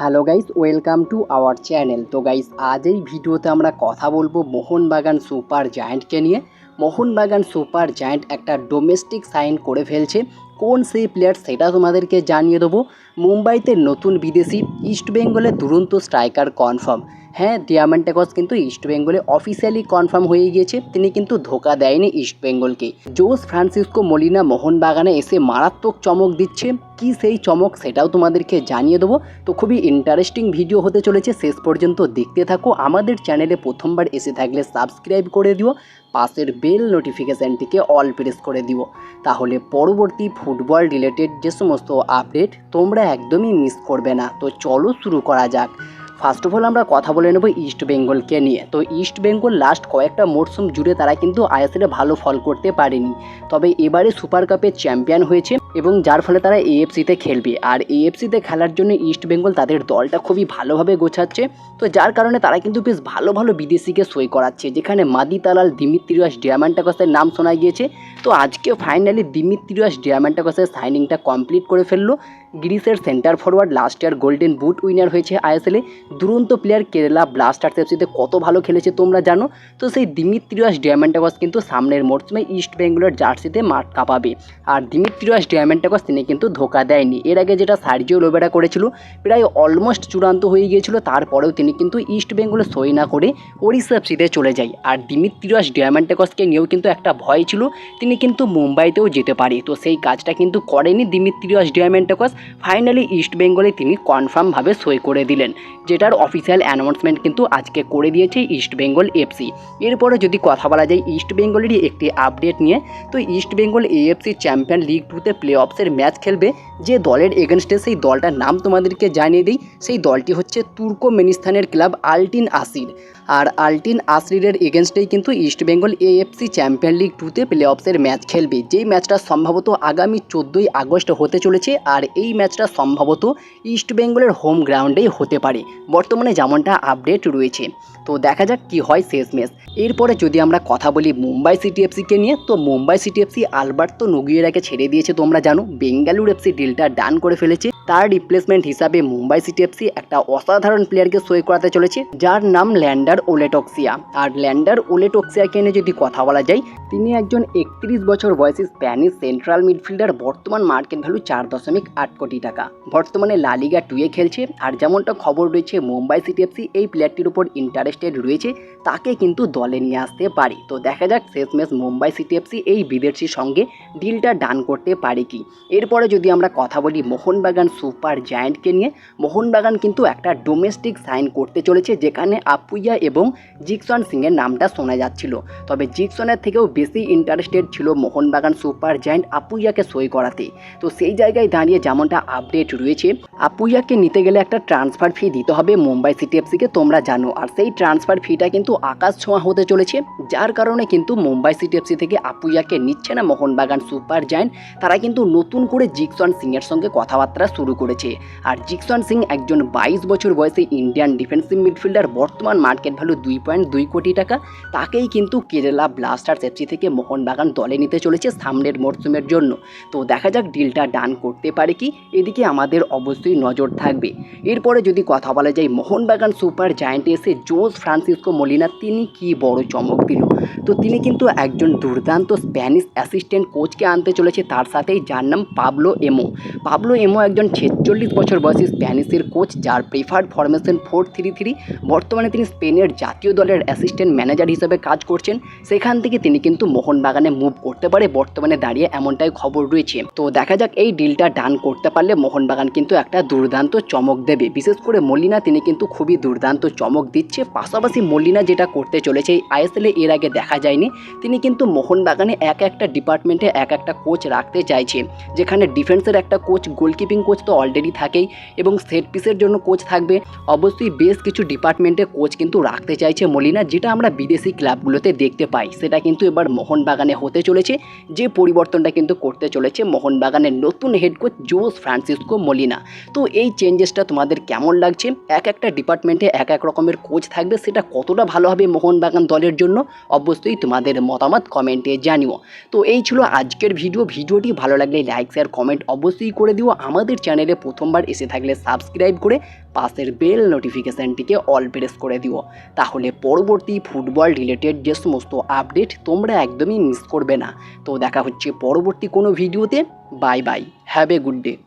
Hello guys, welcome to our channel. তো guys, আজ এই ভিডিওতে আমরা কথা বলব মোহনবাগান সুপার জায়েন্টকে নিয়ে। মোহনবাগান সুপার জায়েন্ট একটা ডোমেস্টিক সাইন করে ফেলছে। কোন সেই প্লেয়ার সেটা তোমাদেরকে জানিয়ে দেবো। মুম্বাইতে নতুন বিদেশি ইস্টবেঙ্গলের দুরন্ত স্ট্রাইকার কনফার্ম হ্যাঁ ডিয়ামান্টেকস কিন্তু ইস্টবেঙ্গলে অফিসিয়ালি কনফার্ম হয়ে গিয়েছে, তিনি কিন্তু ধোকা দেয়নি ইস্টবেঙ্গলকে জোস ফ্রান্সিসকো মলিনা মোহনবাগানে এসে মারাত্মক চমক দিচ্ছে। কি সেই চমক সেটাও তোমাদেরকে জানিয়ে দেবো। তো খুবই ইন্টারেস্টিং ভিডিও হতে চলেছে, শেষ পর্যন্ত দেখতে থাকো। আমাদের চ্যানেলে প্রথমবার এসে থাকলে সাবস্ক্রাইব করে দিও, পাশের বেল নোটিফিকেশানটিকে অল প্রেস করে দিও। তাহলে পরবর্তী ফুটবল রিলেটেড যে সমস্ত আপডেট তোমরা একদমই মিস করবে না। তো চলো শুরু করা যাক। ফার্স্ট অফ অল আমরা কথা বলে নেব ইস্ট বেঙ্গলকে নিয়ে। তো ইস্ট বেঙ্গল লাস্ট কয়েকটা মরশুম জুড়ে তারা কিন্তু আইএসএলে ভালো ফল করতে পারেনি। তবে এবারে সুপার কাপের চ্যাম্পিয়ন হয়েছে এবং যার ফলে তারা এএফসিতে খেলবে। আর এএফসিতে খেলার জন্য ইস্ট বেঙ্গল তাদের দলটা খুবই ভালোভাবে গোছাচ্ছে। তো যার কারণে তারা কিন্তু বেশ ভালো ভালো বিদেশিকে সই করাচ্ছে, যেখানে মাদি তালাল দিমিত্রিয়াস, ডিয়ামান্টাকসের নাম শোনা গিয়েছে। তো আজকে ফাইনালি দিমিত্রিয়াস, ডিয়ামান্টাকসের সাইনিংটা কমপ্লিট করে ফেলল। গ্রিসের centre forward last year golden boot winner হয়েছে আইএসএলে দুরন্ত প্লেয়ার কেরালা ব্লাস্টার্স এফসিতে কত ভালো খেলেছে তোমরা জানো? তো সেই দিমিত্রিয়াস ডিয়ামান্টাকস কিন্তু সামনের মরশুমে ইস্ট বেঙ্গলের জার্সিতে মাঠ কাঁপাবে। আর দিমিত্রিয়াস ডিয়ামান্টাকস তিনি কিন্তু ধোকা দেয়নি। এর আগে যেটা সার্জিও লোবেরা করেছিল, প্রায় অলমোস্ট চূড়ান্ত হয়ে গিয়েছিল, তারপরেও তিনি কিন্তু ইস্ট বেঙ্গলে সই না করে ওড়িশা এফসিতে চলে যায়। আর দিমিত্রিয়াস ডিয়ামান্টাকসকে নিয়েও কিন্তু একটা ভয় ছিল, তিনি কিন্তু মুম্বাইতেও যেতে পারে। তো সেই কাজটা কিন্তু করেনি দিমিত্রিয়াস ডিয়ামান্টাকস ফাইনালি ইস্ট বেঙ্গলে তিনি কনফার্মভাবে সই করে দিলেন, যেটার অফিসিয়াল অ্যানাউন্সমেন্ট কিন্তু আজকে করে দিয়েছে ইস্ট বেঙ্গল এফসি এরপরে যদি কথা বলা যায় ইস্ট বেঙ্গলেরই একটি আপডেট নিয়ে, তো East Bengal AFC champion league টুতে প্লে অফসের ম্যাচ খেলবে, যে দলের এগেনস্টে সেই দলটার নাম তোমাদেরকে জানিয়ে দিই, সেই দলটি হচ্ছে তুর্কমেনিস্তানের ক্লাব আলটিন আসির আর আলটিন আসরিরের এগেনস্টেই কিন্তু East Bengal AFC champion league টুতে প্লে অফসের ম্যাচ খেলবে, যেই ম্যাচটা সম্ভবত আগামী চোদ্দোই আগস্ট হতে চলেছে, আর এই ম্যাচটা সম্ভবত ইস্ট বেঙ্গলের হোম গ্রাউন্ডেই হতে পারে। বর্তমানে যেমনটা আপডেট রয়েছে। তো দেখা যাক কি হয় শেষ ম্যাচ এরপরে যদি আমরা কথা বলি মুম্বাই সিটি এফসিকে নিয়ে, তো মুম্বাই সিটি এফসি আলবার্তো নগিয়েরাকে ছেড়ে দিয়েছে তোমরা জানো। বেঙ্গালুর এফসি ডিলটা ডান করে ফেলেছে। তার রিপ্লেসমেন্ট হিসাবে মুম্বাই সিটি এফসি একটা অসাধারণ প্লেয়ারকে সই করাতে চলেছে, যার নাম ল্যান্ডার ওলেটক্সিয়া। আর ল্যান্ডার ওলেটক্সিয়াকে নিয়ে যদি কথা বলা যায়, তিনি একজন একত্রিশ বছর বয়সী স্প্যানিশ সেন্ট্রাল মিডফিল্ডার বর্তমান মার্কেট ভ্যালু চার দশমিক আট কোটি টাকা। বর্তমানে লালিগা টুয়ে খেলছে, আর যেমনটা খবর রয়েছে, মুম্বাই সিটি এফসি এই প্লেয়ারটির উপর ইন্টারেস্টেড রয়েছে, তাকে কিন্তু দলে নিয়ে আসতে পারে। তো দেখা যাক, শেষ শেষমেশ মুম্বাই সিটি এফসি এই বিদেশির সঙ্গে ডিলটা ডান করতে পারে কি। এরপরে যদি আমরা কথা বলি মোহনবাগান সুপার জায়ান্টকে নিয়ে, মোহনবাগান কিন্তু একটা ডোমেস্টিক সাইন করতে চলেছে, যেখানে আপুইয়া এবং জিকসন সিংয়ের নামটা শোনা যাচ্ছিল। তবে জিকসনের থেকেও বেশি ইন্টারেস্টেড ছিল মোহনবাগান সুপার জায়ান্ট আপুইয়াকে সই করাতে। তো সেই জায়গায় দাঁড়িয়ে যেমনটা আপডেট রয়েছে। আপুইয়াকে নিতে গেলে একটা ট্রান্সফার ফি দিতে হবে মুম্বাই সিটি এফসিকে তোমরা জানো। আর সেই ট্রান্সফার ফিটা কিন্তু আকাশ ছোঁয়া হতে চলেছে। যার কারণে কিন্তু মুম্বাই সিটি এফসি থেকে আপুইয়াকে নিচ্ছে না মোহনবাগান সুপার জায়ান্ট। তারা কিন্তু নতুন করে জিকসন সিংয়ের সঙ্গে কথাবার্তা শুরু করেছে। আর জিকসন সিং একজন বাইশ বছর বয়সে ইন্ডিয়ান ডিফেন্সিভ মিডফিল্ডার, বর্তমান মার্কেট ভ্যালু দুই পয়েন্ট দুই কোটি টাকা। তাকেই কিন্তু কেরালা ব্লাস্টার্স এফসি থেকে মোহনবাগান দলে নিতে চলেছে সামনের মরশুমের জন্য। তো দেখা যাক ডিলটা ডান করতে পারে কি। এদিকে আমাদের অবশ্যই নজর থাকবে। এরপরে যদি কথা বলা যায়, মোহনবাগান সুপার জায়ান্টে এসে জোস ফ্রান্সিসকো মলিনা, তিনি কি বড় চমক দিল? তো তিনি কিন্তু একজন দুর্দান্ত স্প্যানিশ অ্যাসিস্ট্যান্ট কোচকে আনতে চলেছে, তার সাথেই যার নাম পাবলো এমো। পাবলো এমো একজন ছেচল্লিশ বছর বয়সী স্প্যানিশের কোচ, যার preferred formation four three three. বর্তমানে তিনি স্পেনের জাতীয় দলের অ্যাসিস্ট্যান্ট ম্যানেজার হিসেবে কাজ করছেন। সেখান থেকে তিনি কিন্তু মোহনবাগানে মুভ করতে পারে, বর্তমানে দাঁড়িয়ে এমনটাই খবর রয়েছে। তো দেখা যাক, এই ডিলটা ডান করতে পারলে মোহনবাগান কিন্তু একটা দুর্দান্ত চমক দেবে। বিশেষ করে মলিনা তিনি কিন্তু খুবই দুর্দান্ত চমক দিচ্ছে। পাশাপাশি মলিনা যেটা করতে চলেছে আইএসএলে এর আগে দেখা যায়নি। তিনি কিন্তু মোহনবাগানে এক একটা ডিপার্টমেন্টে এক একটা কোচ রাখতে চাইছে, যেখানে ডিফেন্সের একটা কোচ, গোলকিপিং কোচ তো অলরেডি থাকেই এবং সেট পিসের জন্য কোচ থাকবে। অবশ্যই বেশ কিছু ডিপার্টমেন্টে কোচ কিন্তু রাখতে চাইছে মলিনা যেটা আমরা বিদেশি ক্লাবগুলোতে দেখতে পাই। সেটা কিন্তু এবার মোহনবাগানে হতে চলেছে। যে পরিবর্তনটা কিন্তু করতে চলেছে মোহনবাগানের নতুন head coach Jose Francisco Molina তো এই চেঞ্জেসটা তোমাদের কেমন লাগছে? এক একটা ডিপার্টমেন্টে এক এক রকমের কোচ থাকবে, সেটা কতটা ভালো হবে মোহনবাগান দলের জন্য? অবশ্যই তোমাদের মতামত কমেন্টে জানিও। তো এই ছিল আজকের ভিডিও ভিডিওটি ভালো লাগলে লাইক শেয়ার কমেন্ট অবশ্যই করে দিও। আমাদের চ্যানেলে প্রথমবার এসে থাকলে সাবস্ক্রাইব করে পাশের বেল নোটিফিকেশানটিকে অল প্রেস করে দিও। তাহলে পরবর্তী ফুটবল রিলেটেড যে সমস্ত আপডেট তোমরা একদমই মিস করবে না। তো দেখা হচ্ছে পরবর্তী কোনো ভিডিওতে bye bye have a good day